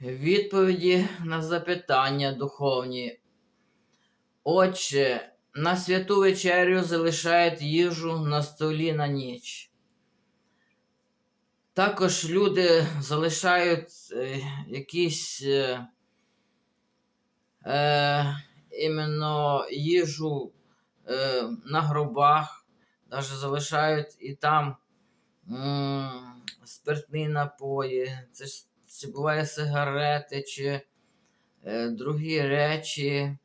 Відповіді на запитання духовні. Отче, на святу вечерю залишають їжу на столі на ніч. Також люди залишають е, якісь е, е, їжу е, на гробах, навіть залишають і там м, спиртні напої, це ж чи буває сигарети, чи е, другі речі.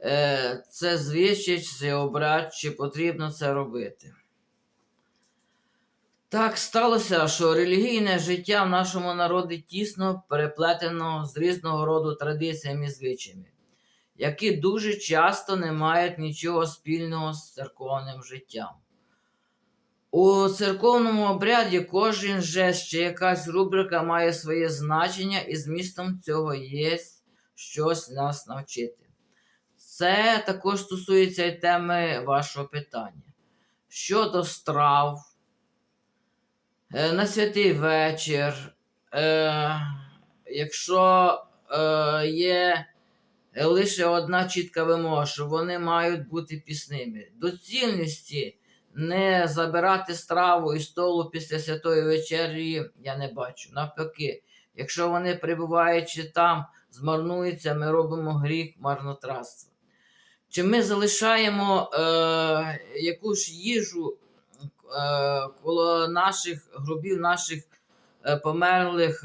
Е, це звичай, це обряд, чи потрібно це робити. Так сталося, що релігійне життя в нашому народі тісно переплетено з різного роду традиціями і звичаями, які дуже часто не мають нічого спільного з церковним життям. У церковному обряді кожен жест чи якась рубрика має своє значення, і змістом цього є щось нас навчити. Це також стосується і теми вашого питання. Щодо страв, е, на святий вечір, е, якщо е, є лише одна чітка вимога, що вони мають бути пісними. Доцільності не забирати страву із столу після святої вечері я не бачу. Навпаки, якщо вони перебуваючи там, змарнуються, ми робимо гріх марнотратства. Чи ми залишаємо е, якусь їжу е, коло наших гробів, наших е, померлих